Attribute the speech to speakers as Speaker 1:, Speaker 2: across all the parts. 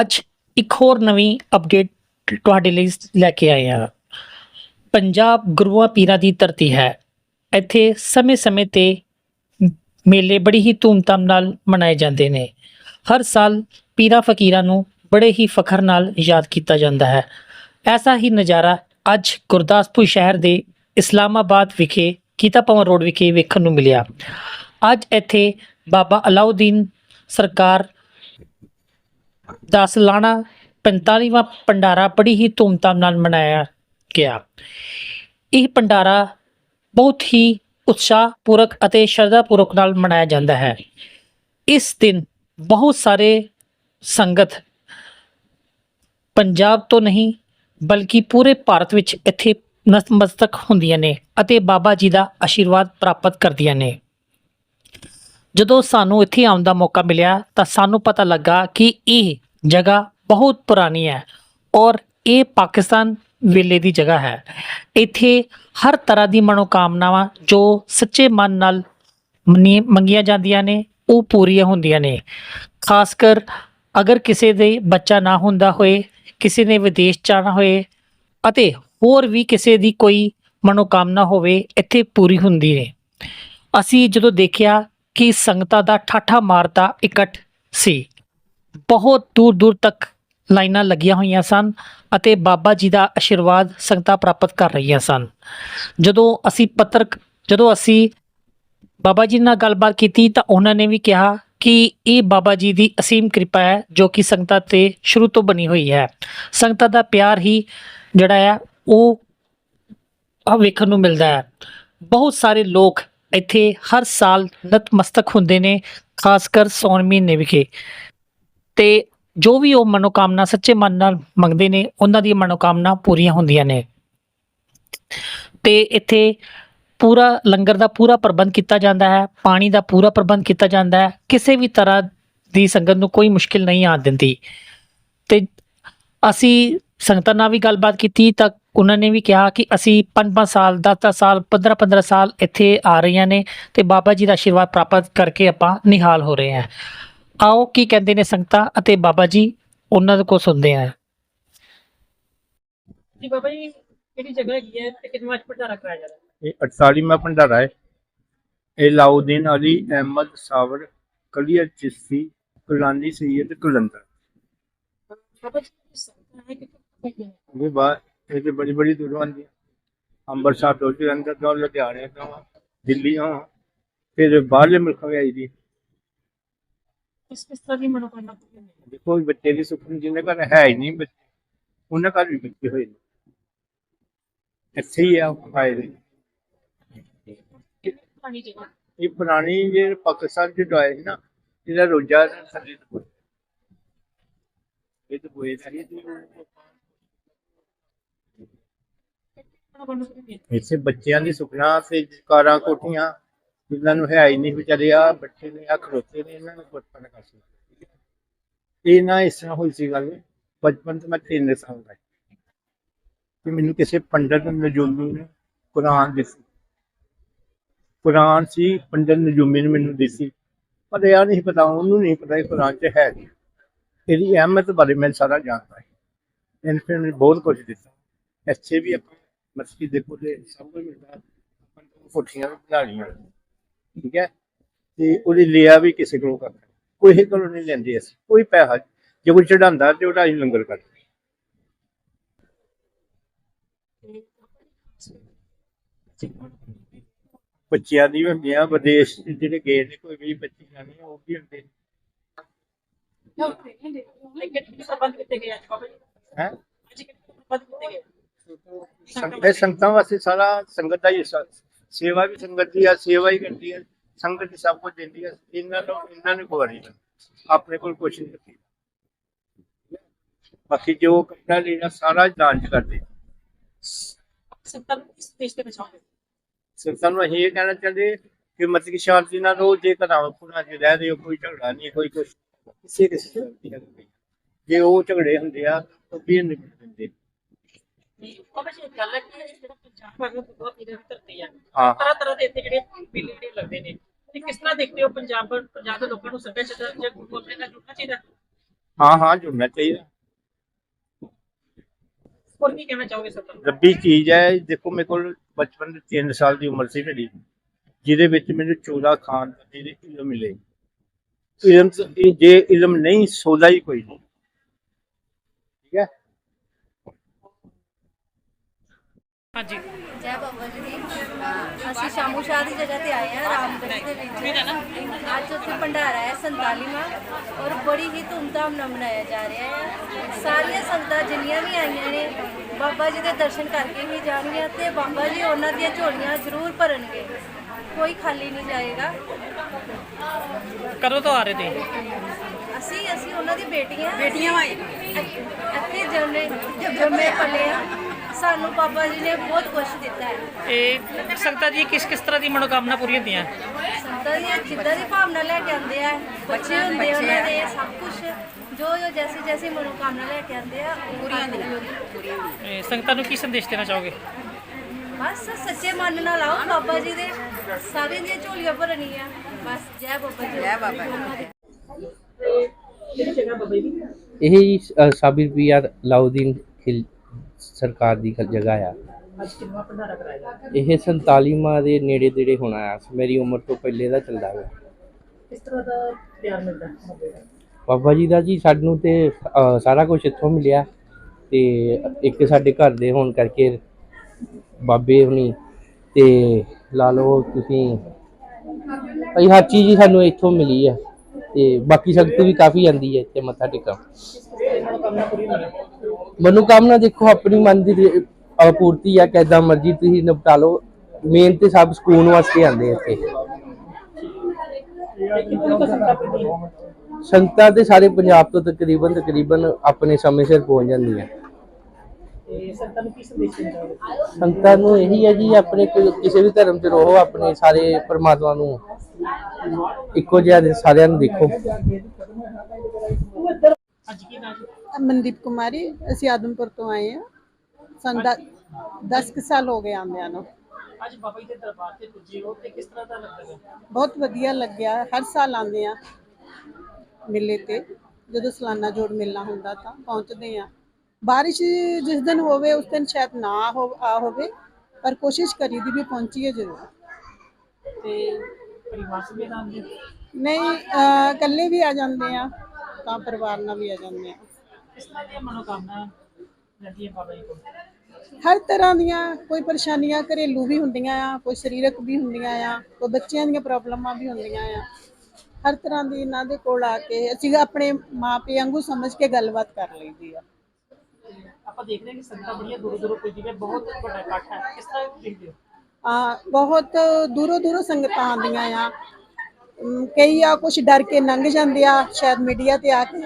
Speaker 1: ਅੱਜ ਇੱਕ ਹੋਰ ਨਵੀਂ ਅਪਡੇਟ ਤੁਹਾਡੇ ਲਈ ਲੈ ਕੇ ਆਏ ਹਾਂ। ਪੰਜਾਬ ਗੁਰੂਆਂ ਪੀਰਾਂ ਦੀ ਧਰਤੀ ਹੈ। ਇੱਥੇ ਸਮੇਂ-ਸਮੇਂ ਤੇ ਮੇਲੇ ਬੜੀ ਹੀ ਧੂਮਧਾਮ ਨਾਲ ਮਨਾਏ ਜਾਂਦੇ ਨੇ। ਹਰ ਸਾਲ ਪੀਰਾਂ ਫਕੀਰਾਂ ਨੂੰ ਬੜੇ ਹੀ ਫਖਰ ਨਾਲ ਯਾਦ ਕੀਤਾ ਜਾਂਦਾ ਹੈ। ਐਸਾ ਹੀ ਨਜ਼ਾਰਾ ਅੱਜ ਗੁਰਦਾਸਪੁਰ ਸ਼ਹਿਰ ਦੇ ਇਸਲਾਮਾਬਾਦ ਵਿਖੇ ਕੀਤਾ ਭਵਨ ਰੋਡ ਵਿਖੇ ਵੇਖਣ ਨੂੰ ਮਿਲਿਆ। ਅੱਜ ਇੱਥੇ ਬਾਬਾ ਅਲਾਉਦੀਨ ਸਰਕਾਰ ਦਾ ਸਾਲਾਨਾ 45ਵਾਂ ਭੰਡਾਰਾ ਬੜੀ ਹੀ ਧੂਮਧਾਮ ਨਾਲ ਮਨਾਇਆ ਗਿਆ। ਇਹ ਭੰਡਾਰਾ ਬਹੁਤ ਹੀ ਉਤਸ਼ਾਹ ਪੂਰਕ ਅਤੇ ਸ਼ਰਧਾ ਸ਼ਰਧਾਪੂਰਕ ਨਾਲ ਮਨਾਇਆ ਜਾਂਦਾ ਹੈ। ਇਸ ਦਿਨ ਬਹੁਤ ਸਾਰੇ ਸੰਗਤ ਪੰਜਾਬ ਤੋਂ ਨਹੀਂ, ਬਲਕਿ ਪੂਰੇ ਭਾਰਤ ਵਿੱਚ ਇੱਥੇ ਨਤਮਸਤਕ ਹੁੰਦੀਆਂ ਨੇ ਅਤੇ ਬਾਬਾ ਜੀ ਦਾ ਆਸ਼ੀਰਵਾਦ ਪ੍ਰਾਪਤ ਕਰਦੀਆਂ ਨੇ। ਜਦੋਂ ਸਾਨੂੰ ਇੱਥੇ ਆਉਣ ਦਾ ਮੌਕਾ ਮਿਲਿਆ ਤਾਂ ਸਾਨੂੰ ਪਤਾ ਲੱਗਾ ਕਿ ਇਹ ਜਗ੍ਹਾ ਬਹੁਤ ਪੁਰਾਣੀ ਹੈ ਔਰ ਇਹ ਪਾਕਿਸਤਾਨ ਵੇਲੇ ਦੀ ਜਗ੍ਹਾ ਹੈ। ਇੱਥੇ ਹਰ ਤਰ੍ਹਾਂ ਦੀ ਮਨੋਕਾਮਨਾਵਾਂ ਜੋ ਸੱਚੇ ਮਨ ਨਾਲ ਮੰਗੀਆਂ ਜਾਂਦੀਆਂ ਨੇ, ਉਹ ਪੂਰੀਆਂ ਹੁੰਦੀਆਂ ਨੇ। ਖਾਸ ਕਰ ਅਗਰ ਕਿਸੇ ਦੇ ਬੱਚਾ ਨਾ ਹੁੰਦਾ ਹੋਏ, ਕਿਸੇ ਨੇ ਵਿਦੇਸ਼ ਜਾਣਾ ਹੋਏ ਅਤੇ ਹੋਰ ਵੀ ਕਿਸੇ ਦੀ ਕੋਈ ਮਨੋਕਾਮਨਾ ਹੋਵੇ, ਇੱਥੇ ਪੂਰੀ ਹੁੰਦੀ ਨੇ ਅਸੀਂ ਜਦੋਂ ਦੇਖਿਆ ਕਿ ਸੰਗਤਾਂ ਦਾ ਠਾਠਾ ਮਾਰਦਾ ਇਕੱਠ ਸੀ। ਬਹੁਤ ਦੂਰ ਦੂਰ ਤੱਕ ਲਾਈਨਾਂ ਲੱਗੀਆਂ ਹੋਈਆਂ ਸਨ ਅਤੇ ਬਾਬਾ ਜੀ ਦਾ ਆਸ਼ੀਰਵਾਦ ਸੰਗਤਾਂ ਪ੍ਰਾਪਤ ਕਰ ਰਹੀਆਂ ਸਨ। ਜਦੋਂ ਅਸੀਂ ਪੱਤਰ ਜਦੋਂ ਅਸੀਂ ਬਾਬਾ ਜੀ ਨਾਲ ਗੱਲਬਾਤ ਕੀਤੀ ਤਾਂ ਉਹਨਾਂ ਨੇ ਵੀ ਕਿਹਾ ਕਿ ਇਹ ਬਾਬਾ ਜੀ ਦੀ ਅਸੀਮ ਕਿਰਪਾ ਹੈ ਜੋ ਕਿ ਸੰਗਤਾਂ ਤੇ ਸ਼ੁਰੂ ਤੋਂ ਬਣੀ ਹੋਈ ਹੈ। ਸੰਗਤਾਂ ਦਾ ਪਿਆਰ ਹੀ ਜਿਹੜਾ ਹੈ ਉਹ ਵੇਖਣ ਨੂੰ ਮਿਲਦਾ ਹੈ। ਬਹੁਤ ਸਾਰੇ ਲੋਕ ਇੱਥੇ ਹਰ ਸਾਲ ਨਤਮਸਤਕ ਹੁੰਦੇ ਨੇ ਖਾਸ ਕਰ ਸੌਣ ਮਹੀਨੇ ਵਿਖੇ। ਤੇ ਜੋ ਵੀ ਉਹ ਮਨੋਕਾਮਨਾ, ਸੱਚੇ ਮਨ ਨਾਲ ਮੰਗਦੇ ਨੇ, ਉਹਨਾਂ ਦੀ ਮਨੋਕਾਮਨਾ ਪੂਰੀਆਂ ਹੁੰਦੀਆਂ ਨੇ। ਤੇ ਇੱਥੇ ਪੂਰਾ ਲੰਗਰ ਦਾ ਪੂਰਾ ਪ੍ਰਬੰਧ ਕੀਤਾ ਜਾਂਦਾ ਹੈ, ਪਾਣੀ ਦਾ ਪੂਰਾ ਪ੍ਰਬੰਧ ਕੀਤਾ ਜਾਂਦਾ ਹੈ। ਕਿਸੇ ਵੀ ਤਰ੍ਹਾਂ ਦੀ ਸੰਗਤ ਨੂੰ ਕੋਈ ਮੁਸ਼ਕਿਲ ਨਹੀਂ ਆ ਦਿੰਦੀ। ਤੇ ਅਸੀਂ ਸੰਗਤਾਂ ਨਾਲ ਵੀ ਗੱਲਬਾਤ ਕੀਤੀ ਤਾਂ ਉਹਨਾਂ ਨੇ ਵੀ ਕਿਹਾ ਕਿ ਅਸੀਂ 5-5 ਸਾਲ 10-10 ਸਾਲ 15-15 ਸਾਲ ਇੱਥੇ ਆ ਰਹੀਆਂ ਨੇ ਤੇ ਬਾਬਾ ਜੀ ਦਾ ਆਸ਼ੀਰਵਾਦ ਪ੍ਰਾਪਤ ਕਰਕੇ ਆਪਾਂ ਨਿਹਾਲ ਹੋ ਰਹੇ ਹਾਂ। ਆਓ ਕੀ ਕਹਿੰਦੇ ਨੇ ਸੰਗਤਾਂ ਅਤੇ ਬਾਬਾ ਜੀ ਉਹਨਾਂ ਦੇ ਕੋਲ ਸੁਣਦੇ ਹਾਂ। ਜੀ ਬਾਬਾ ਜੀ ਕਿਹੜੀ ਜਗ੍ਹਾ ਹੈਗੀ ਹੈ ਤੇ ਕਿੰਨਾ ਭੰਡਾਰਾ ਕਰਾਇਆ ਜਾ ਰਿਹਾ?
Speaker 2: ਇਹ 48ਵਾਂ ਭੰਡਾਰਾ ਹੈ। ਇਹ ਲਾਉਦੀਨ ਅਲੀ ਅਹਿਮਦ ਸਾਵਰ ਕਲੀਅਰ ਚਿਸ਼ਤੀ ਕੁਲਾਨੀ ਸੈਯਦ ਕੁਲੰਦਰ।
Speaker 1: ਬਾਬਾ ਜੀ ਸੰਗਤਾਂ ਹੈ ਕਿ
Speaker 2: ਇਹ ਬਾਤ ਤੇ ਬੜੀ ਬੜੀ ਦੂਰੋਂ ਆਉਂਦੀ ਅੰਮ੍ਰਿਤਸਰ ਤੋਂ ਜਲੰਧਰ ਤੋਂ ਲੁਧਿਆਣੇ ਤੋਂ ਦਿੱਲੀ ਤੋਂ ਫਿਰ ਬਾਹਰਲੇ ਮੁਲਕਾਂ ਵੀ ਆਈ ਦੀ।
Speaker 1: ਕਿਸ ਕਿਸ ਤਰ੍ਹਾਂ ਦੀ ਮਨੋਕਾਮਨਾ ਪੂਰੀ ਹੁੰਦੀ ਹੈ
Speaker 2: ਦੇਖੋ ਵੀ ਬੱਚੇ ਦੀ ਸੁਪਨ ਜਿਹਨੇ ਘਰ ਹੈ ਹੀ ਨਹੀਂ ਬੱਚੇ ਉਹਨਾਂ ਘਰ ਵੀ ਬੱਚੇ ਹੋਏ ਨੇ। ਇੱਥੇ ਹੀ ਆ
Speaker 1: ਕਿੰਨੀ ਪੁਰਾਣੀ ਜਗ੍ਹਾ?
Speaker 2: ਇਹ ਪੁਰਾਣੀ ਜੇ ਪਾਕਿਸਤਾਨ ਚ ਆਏ ਸੀ ਨਾ ਇਹਦਾ ਰੋਜਾ ਥੱਲੇ ਤੋਂ ਇਹ ਤਾਂ ਬੋਏ ਸਾਰੀ
Speaker 1: ਮਨੋਕਾਮਨਾ ਪੂਰੀ ਹੁੰਦੀ ਹੈ
Speaker 2: ਇੱਥੇ ਬੱਚਿਆਂ ਦੀ ਸੁਪਨਾ ਤੇ ਕਾਰਾਂ ਕੋਠੀਆਂ, ਜਿਨ੍ਹਾਂ ਨੂੰ ਹੈ ਹੀ ਨਹੀਂ ਵਿਚਾਰੇ ਆ ਬੱਚੇ ਨੇ ਆ ਖਲੋਤੇ ਨੇ, ਇਹਨਾਂ ਨੂੰ ਬਚਪਨ ਕਰ ਸਕਦੇ ਇਹ ਨਾ ਇਸ ਤਰ੍ਹਾਂ ਹੋਈ ਸੀ ਗੱਲ। ਬਚਪਨ ਤੋਂ ਮੈਂ ਤਿੰਨ ਸਾਲ ਦਾ ਕਿ ਮੈਨੂੰ ਕਿਸੇ ਪੰਡਤ ਨਜੂਮੀ ਨੇ ਕੁਰਾਨ ਦਿੱਤੀ। ਕੁਰਾਨ ਸੀ, ਪੰਡਤ ਨਜੂਮੀ ਨੇ ਮੈਨੂੰ ਦਿੱਤੀ। ਪਰ ਇਹ ਨਹੀਂ ਪਤਾ, ਉਹਨੂੰ ਨਹੀਂ ਪਤਾ ਇਹ ਕੁਰਾਨ 'ਚ ਹੈ ਕੀ। ਇਹਦੀ ਅਹਿਮਤ ਬਾਰੇ ਮੈਂ ਸਾਰਾ ਜਾਣਦਾ ਹਾਂ ਇਹਨੇ ਫਿਰ ਬਹੁਤ ਕੁਝ ਦਿੱਤਾ। ਇੱਥੇ ਵੀ ਆਪਾਂ ਮਸਜਿਦ ਦੇ ਕੋਲੇ ਸਭ ਕੁਝ ਮਿਲਦਾ ਆਪਾਂ ਨੂੰ ਵੀ ਬਣਾ ਲਈਆਂ। ਠੀਕ ਹੈ? ਤੇ ਉਹਦੇ ਲਿਆ ਵੀ ਕਿਸੇ ਕੋਲੋਂ ਕਰਦਾ ਕੋਈ ਕੋਲੋਂ ਨਹੀਂ ਲੈਂਦੇ ਅਸੀਂ। ਕੋਈ ਪੈਸਾ ਜੇ ਕੋਈ ਚੜਾਉਂਦਾ ਤੇ ਉਹਦਾ ਅਸੀਂ ਲੰਗਰ ਕਰਦੇ ਬੱਚਿਆਂ ਦੀ ਵੀ ਹੁੰਦੀਆਂ ਵਿਦੇਸ਼ ਜਿਹੜੇ ਗਏ ਨੇ ਕੋਈ ਵੀ ਬੱਚੀ ਜਾਣੀ ਉਹ ਵੀ ਹੁੰਦੇ। ਨੇ। ਹੈ?
Speaker 1: ਅੱਜ ਕਿੰਨੇ ਪ੍ਰਬੰਧ ਕੀਤੇ ਗਏ?
Speaker 2: ਇਹ ਸੰਗਤਾਂ ਵਾਸਤੇ ਸਾਰਾ ਸੰਗਤ ਦਾ ਹੀ ਸ- ਸੇਵਾ ਵੀ ਸੰਗਤ ਦੀ ਆ ਸੇਵਾ ਹੀ ਕਰਦੀ ਹੈ ਸੰਗਤ ਹੀ ਸਭ ਕੁਝ ਦਿੰਦੀ ਹੈ ਇਹਨਾਂ ਨੂੰ ਇਹਨਾਂ ਨੇ ਕੋਈ ਨਹੀਂ ਆਪਣੇ ਕੋਲ ਕੁਛ ਨਹੀਂ ਰੱਖੀ। ਬਾਕੀ ਜੋ ਕੱਪੜਾ ਲੈਣਾ ਸਾਰਾ ਦਾਨ ਚ ਕਰਦੇ।
Speaker 1: ਸੱਤਾ ਨੂੰ ਇਸ ਦੇਸ਼ ਦੇ ਬਚਾਉਂਦੇ?
Speaker 2: ਸੰਗਤਾਂ ਨੂੰ ਅਸੀਂ ਇਹ ਕਹਿਣਾ ਚਾਹੁੰਦੇ ਕਿ ਮਤਲਬ ਕਿ ਸ਼ਾਂਤੀ ਨਾਲ ਰੋ ਜੇ ਘਰਾਂ ਪੁਣਾ ਚ ਰਹਿ ਰਹੇ ਹੋ ਕੋਈ ਝਗੜਾ ਨਹੀਂ ਕੋਈ ਕੁਛ ਕਿਸੇ ਕਿਸੇ ਤਰ੍ਹਾਂ ਦੀ ਗੱਲ ਨਹੀਂ ਜੇ ਉਹ ਝਗੜੇ ਹੁੰਦੇ ਆ ਤਾਂ ਵੀ ਨਹੀਂ ਦਿੰਦੇ।
Speaker 1: ਤਰ੍ਹਾਂ ਤਰ੍ਹਾਂ ਦੇ ਇੱਥੇ ਜਿਹੜੇ ਮੇਲੇ ਜਿਹੜੇ ਲੱਗਦੇ ਨੇ। ਤੇ ਕਿਸ ਤਰ੍ਹਾਂ ਦੇਖਦੇ ਹੋ ਪੰਜਾਬ ਪੰਜਾਬ ਦੇ ਲੋਕਾਂ ਨੂੰ ਸੱਭਿਆਚਾਰ ਜਾਂ ਗੁਰੂ ਆਪਣੇ ਨਾਲ ਜੁੜਨਾ ਚਾਹੀਦਾ?
Speaker 2: ਹਾਂ ਹਾਂ ਜੁੜਨਾ ਚਾਹੀਦਾ।
Speaker 1: ਹੋਰ ਕੀ ਕਹਿਣਾ ਚਾਹੋਗੇ ਸਰ ਤੁਹਾਨੂੰ?
Speaker 2: ਰੱਬੀ ਚੀਜ਼ ਹੈ ਦੇਖੋ ਮੇਰੇ ਕੋਲ ਬਚਪਨ ਦੇ 3 ਸਾਲ ਦੀ ਉਮਰ ਸੀ ਮੇਰੀ ਜਿਹਦੇ ਵਿੱਚ ਮੈਨੂੰ 14 ਖਾਨ ਦੇ ਇਲਮ ਮਿਲੇ। ਇਲਮ ਜੇ ਇਲਮ ਨਹੀਂ ਸੋਦਾ ਹੀ ਕੋਈ ਨਹੀਂ। ਠੀਕ ਹੈ?
Speaker 1: ਹਾਂਜੀ।
Speaker 3: ਜੈ ਬਾਬਾ ਜੀ ਦੀ। ਅਹ ਅਸੀਂ ਸ਼ਾਮੂ ਸ਼ਾਹ ਦੀ ਜਗ੍ਹਾ ਤੇ ਆਏ ਹਾਂ ਰਾਮਗੜ੍ਹ ਦੇ ਵਿੱਚ। ਅੱਜ ਉੱਥੇ ਭੰਡਾਰਾ ਹੈ 47ਵਾਂ ਔਰ ਬੜੀ ਹੀ ਧੂਮਧਾਮ ਨਾਲ ਮਨਾਇਆ ਜਾ ਰਿਹਾ ਹੈ। ਸਾਰੀਆਂ ਸੰਗਤਾਂ ਜਿੰਨੀਆਂ ਵੀ ਆਈਆਂ ਨੇ ਬਾਬਾ ਜੀ ਦੇ ਦਰਸ਼ਨ ਕਰਕੇ ਹੀ ਜਾਣਗੀਆਂ ਤੇ ਬਾਬਾ ਜੀ ਉਹਨਾਂ ਦੀਆਂ ਝੋਲੀਆਂ ਜ਼ਰੂਰ ਭਰਨਗੇ। ਕੋਈ ਖਾਲੀ ਨਹੀਂ ਜਾਏਗਾ।
Speaker 1: ਕਦੋਂ ਤੋਂ ਆ ਰਹੇ ਤੇ
Speaker 3: ਅਸੀਂ ਅਸੀਂ ਉਹਨਾਂ ਦੀ ਬੇਟੀਆਂ। ਬੇਟੀਆਂ ਵਾਈ ਇੱਥੇ ਜੰਮੇ ਜੰਮੇ ਪਲੇ ਆ। ਸਾਨੂੰ ਬਾਬਾ ਜੀ ਨੇ ਬਹੁਤ ਕੁਝ ਦਿੱਤਾ ਹੈ।
Speaker 1: ਇਹ ਸੰਗਤਾਂ ਜੀ ਕਿਸ ਕਿਸ ਤਰ੍ਹਾਂ ਦੀ ਮਨੋਕਾਮਨਾ ਪੂਰੀ ਹੁੰਦੀਆਂ
Speaker 3: ਸੰਤਾਂ ਦੀਆਂ ਜਿੱਦਾਂ ਦੀ ਭਾਵਨਾ ਲੈ ਕੇ ਆਉਂਦੇ ਆ ਬੱਚੇ ਹੁੰਦੇ ਆ ਉਹਨਾਂ ਦੇ ਸਭ ਕੁਝ ਜੋ ਜੋ ਜੈਸੀ ਜੈਸੀ ਮਨੋਕਾਮਨਾ ਲੈ ਕੇ ਆਉਂਦੇ ਆ ਪੂਰੀਆਂ ਹੁੰਦੀਆਂ।
Speaker 1: ਇਹ ਸੰਗਤਾਂ ਨੂੰ ਕੀ ਸੰਦੇਸ਼ ਦੇਣਾ ਚਾਹੋਗੇ?
Speaker 3: ਬਸ ਸੱਚੇ ਮਨ ਨਾਲ ਆਓ ਬਾਬਾ ਜੀ ਦੇ ਸਾਰਿਆਂ ਦੀਆਂ ਝੋਲੀਆਂ ਭਰਨੀਆਂ। ਬਸ ਜੈ ਬਾਬਾ ਜੀ। ਜੈ ਬਾਬਾ
Speaker 4: ਇਹ ਜੀ ਅ, ਸਾਬਿਰ ਪੀਆਰ ਲਾਉਦੀਨ ਖਿਲ ਸਰਕਾਰ ਦੀ ਜਗ੍ਹਾ ਆ।
Speaker 1: ਅੱਜ ਕਿੰਨਾ ਭੰਡਾਰਾ ਕਰਾਇਆ
Speaker 4: ਇਹ 47ਵਾਂ ਦੇ ਨੇੜੇ ਤੇੜੇ ਹੋਣਾ ਆ ਮੇਰੀ ਉਮਰ ਤੋਂ ਪਹਿਲੇ ਦਾ ਚੱਲਦਾ ਹੈ
Speaker 1: ਕਿਸ ਤਰ੍ਹਾਂ ਦਾ ਪਿਆਰ ਮਿਲਦਾ ਬਾਬੇ ਦਾ?
Speaker 4: ਬਾਬਾ ਜੀ ਦਾ ਜੀ ਸਾਨੂੰ ਤੇ ਅ, ਸਾਰਾ ਕੁਝ ਇੱਥੋਂ ਮਿਲਿਆ। ਤੇ ਇੱਕ ਸਾਡੇ ਘਰ ਦੇ ਹੋਣ ਕਰਕੇ ਬਾਬੇ ਹੁਣੀ ਤੇ ਲਾ ਲਓ ਤੁਸੀਂ ਭਈ ਹਰ ਚੀਜ਼ ਹੀ ਸਾਨੂੰ ਇੱਥੋਂ ਮਿਲੀ ਆ। ਤੇ ਬਾਕੀ ਸੰਗਤ ਵੀ ਕਾਫੀ ਆਂਦੀ ਹੈ ਇੱਥੇ ਮੱਥਾ ਟੇਕਣ।
Speaker 1: ਮਨੋਕਾਮਨਾ ਪੂਰੀ ਹੁੰਦੀ
Speaker 4: ਮਨੋਕਾਮਨਾ ਦੇਖੋ ਆਪਣੀ ਮਨ ਦੀ ਪੂਰਤੀ ਆ ਕਿਦਾਂ ਮਰਜ਼ੀ ਤੁਸੀਂ ਨਿਪਟਾ ਲਓ। ਮੇਨ ਤੇ ਸਭ ਸਕੂਨ ਵਾਸਤੇ ਆਉਂਦੇ ਇੱਥੇ। ਸੰਗਤਾਂ ਤੇ ਸਾਰੇ ਪੰਜਾਬ ਤੋਂ ਤਕਰੀਬਨ ਤਕਰੀਬਨ ਆਪਣੇ ਸਮੇਂ ਸਿਰ ਪਹੁੰਚ ਜਾਂਦੀਆਂ।
Speaker 1: ਸੰਗਤਾਂ ਨੂੰ
Speaker 4: ਇਹੀ ਹੈ ਜੀ ਆਪਣੇ ਕਿਸੇ ਵੀ ਧਰਮ 'ਚ ਰਹੋ ਆਪਣੇ ਸਾਰੇ ਪਰਮਾਤਮਾ ਨੂੰ। ਇੱਕੋ ਜਿਹਾ ਸਾਰਿਆਂ ਨੂੰ ਦੇਖੋ।
Speaker 1: ਅੱਜ ਕੀ ਨਾਮ
Speaker 5: ਮਨਦੀਪ ਕੁਮਾਰੀ ਅਸੀਂ ਆਦਮਪੁਰ ਤੋਂ ਆਏ ਹਾਂ। ਸਾਨੂੰ 10 ਕੁ ਸਾਲ ਹੋ ਗਏ ਆਉਂਦਿਆਂ ਨੂੰ।
Speaker 1: ਅੱਜ ਬਾਬਾ ਜੀ ਦੇ ਦਰਬਾਰ ਤੇ ਪੁੱਜੇ ਹੋ ਤੇ ਕਿਸ ਤਰ੍ਹਾਂ ਦਾ ਲੱਗਦਾ
Speaker 5: ਬਹੁਤ ਵਧੀਆ ਲੱਗਿਆ। ਹਰ ਸਾਲ ਆਉਂਦੇ ਆ ਮੇਲੇ ਤੇ। ਜਦੋਂ ਸਾਲਾਨਾ ਜੋੜ ਮਿਲਣਾ ਹੁੰਦਾ ਤਾਂ ਪਹੁੰਚਦੇ ਆ ਬਾਰਿਸ਼ ਜਿਸ ਦਿਨ ਹੋਵੇ ਉਸ ਦਿਨ ਸ਼ਾਇਦ ਨਾ ਹੋ ਆ ਹੋਵੇ ਪਰ ਕੋਸ਼ਿਸ਼ ਕਰੀਦੀ ਵੀ ਪਹੁੰਚੀਏ ਜ਼ਰੂਰ।
Speaker 1: ਤੇ ਪਰਿਵਾਰ ਸਮੇਤ ਆਉਂਦੇ
Speaker 5: ਨਹੀਂ ਇਕੱਲੇ ਵੀ ਆ ਜਾਂਦੇ ਆ ਤਾਂ ਪਰਿਵਾਰ ਨਾਲ ਵੀ ਆ ਜਾਂਦੇ ਆ
Speaker 1: ਕਿਸ ਤਰ੍ਹਾਂ ਦੀਆਂ ਮਨੋਕਾਮਨਾ ਰਹਿੰਦੀ ਹੈ ਬਾਬਾ ਜੀ ਕੋਲ।
Speaker 5: ਹਰ ਤਰ੍ਹਾਂ ਦੀਆਂ ਕੋਈ ਪਰੇਸ਼ਾਨੀਆਂ ਘਰੇਲੂ ਵੀ ਹੁੰਦੀਆਂ ਆ ਕੋਈ ਸਰੀਰਕ ਵੀ ਹੁੰਦੀਆਂ ਆ ਕੋਈ ਬੱਚਿਆਂ ਦੀਆਂ ਪ੍ਰੋਬਲਮਾਂ ਵੀ ਹੁੰਦੀਆਂ ਆ। ਹਰ ਤਰ੍ਹਾਂ ਦੀ ਇਹਨਾਂ ਦੇ ਕੋਲ ਆ ਕੇ ਅਸੀਂ ਆਪਣੇ ਮਾਪੇ ਵਾਂਗੂ ਸਮਝ ਕੇ ਗੱਲਬਾਤ ਕਰ ਲਈਦੀ ਆ।
Speaker 1: ਆਪਾਂ ਦੇਖ ਰਹੇ ਹਾਂ ਕਿ ਸੰਗਤਾਂ ਬੜੀਆਂ ਦੂਰੋਂ ਦੂਰੋਂ ਪੁੱਜਦੀਆਂ ਬਹੁਤ ਵੱਡਾ ਇਕੱਠ ਹੈ। ਕਿਸ ਤਰ੍ਹਾਂ ਦੇਖਦੇ ਹੋ?
Speaker 5: ਆ ਬਹੁਤ ਦੂਰੋਂ ਦੂਰੋਂ ਸੰਗਤਾਂ ਆਉਂਦੀਆਂ ਆ। ਅਮ, ਕਈ ਆ ਕੁਝ ਡਰ ਕੇ ਲੰਘ ਜਾਂਦੇ ਆ ਸ਼ਾਇਦ ਮੀਡੀਆ ਤੇ ਆ ਕੇ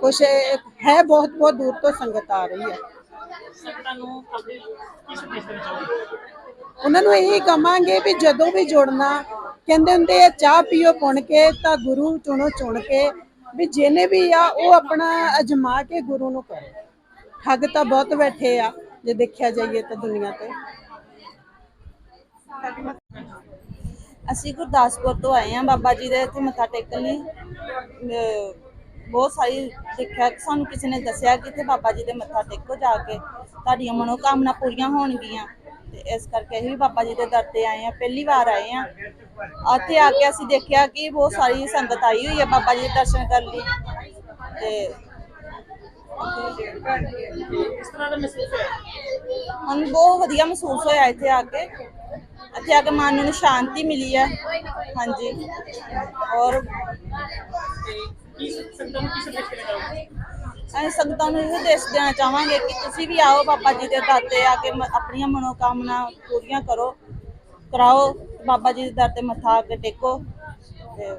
Speaker 5: ਕੁਝ ਹੈ ਬਹੁਤ ਬਹੁਤ ਦੂਰ ਤੋਂ ਸੰਗਤ ਆ ਰਹੀ ਆ
Speaker 1: ਸੰਗਤਾਂ ਨੂੰ ਚਾਹੋਗੇ
Speaker 5: ਉਹਨਾਂ ਨੂੰ ਇਹ ਕਵਾਂਗੇ ਵੀ ਜਦੋਂ ਵੀ ਜੁੜਨਾ ਕਹਿੰਦੇ ਹੁੰਦੇ ਆ ਚਾਹ ਪੀਓ ਪੁਣ ਕੇ ਤਾਂ ਗੁਰੂ ਚੁਣੋ ਚੁਣ ਕੇ ਵੀ ਜਿਹਨੇ ਵੀ ਆ ਉਹ ਆਪਣਾ ਅਜਮਾ ਕੇ ਗੁਰੂ ਨੂੰ ਕਰੇ। ਠੱਗ ਤਾਂ ਬਹੁਤ ਬੈਠੇ ਆ ਜੇ ਦੇਖਿਆ ਜਾਈਏ ਤਾਂ ਦੁਨੀਆ ਤੇ।
Speaker 6: ਅਸੀਂ ਗੁਰਦਾਸਪੁਰ ਤੋਂ ਆਏ ਹਾਂ ਬਾਬਾ ਜੀ ਦੇ ਇੱਥੇ ਮੱਥਾ ਟੇਕਣ ਲਈ। ਅਹ ਬਹੁਤ ਸਾਰੀ ਦੇਖਿਆ ਕਿ ਸਾਨੂੰ ਕਿਸੇ ਨੇ ਦੱਸਿਆ ਕਿ ਇੱਥੇ ਬਾਬਾ ਜੀ ਦੇ ਮੱਥਾ ਟੇਕੋ ਜਾ ਕੇ ਤੁਹਾਡੀਆਂ ਮਨੋਕਾਮਨਾ ਪੂਰੀਆਂ ਹੋਣਗੀਆਂ। ਤੇ ਇਸ ਕਰਕੇ ਅਸੀਂ ਵੀ ਬਾਬਾ ਜੀ ਦੇ ਦਰ ਤੇ ਆਏ ਹਾਂ ਪਹਿਲੀ ਵਾਰ ਆਏ ਹਾਂ। ਇੱਥੇ ਆ ਕੇ ਅਸੀਂ ਦੇਖਿਆ ਕਿ ਬਹੁਤ ਸਾਰੀ ਸੰਗਤ ਆਈ ਹੋਈ ਹੈ ਬਾਬਾ ਜੀ ਦੇ ਦਰਸ਼ਨ ਕਰਨ ਲਈ। ਤੇ
Speaker 1: ਕਿਸ ਤਰ੍ਹਾਂ ਦਾ ਮਹਿਸੂਸ ਹੋਇਆ?
Speaker 6: ਸਾਨੂੰ ਬਹੁਤ ਵਧੀਆ ਮਹਿਸੂਸ ਹੋਇਆ ਇੱਥੇ ਆ ਕੇ। ਇੱਥੇ ਆ ਕੇ ਮਨ ਨੂੰ ਸ਼ਾਂਤੀ ਮਿਲੀ ਹੈ। ਹਾਂਜੀ। ਔਰ
Speaker 1: ਕੀ ਸੰਗਤਾਂ ਨੂੰ ਕੀ ਸੰਦੇਸ਼ ਦੇਣਾ ਚਾਹੋਗੇ?
Speaker 6: ਅਸੀਂ ਸੰਗਤਾਂ ਨੂੰ ਇਹ ਦੇਸ਼ ਦੇਣਾ ਚਾਹਾਂਗੇ ਕਿ ਤੁਸੀਂ ਵੀ ਆਓ ਬਾਬਾ ਜੀ ਦੇ ਦਰ ਤੇ ਆ ਕੇ ਮ- ਆਪਣੀਆਂ ਮਨੋਕਾਮਨਾ ਪੂਰੀਆਂ ਕਰੋ, ਕਰਾਓ, ਬਾਬਾ ਜੀ ਦੇ ਦਰ ਤੇ ਮੱਥਾ ਆ ਕੇ ਟੇਕੋ ਤੇ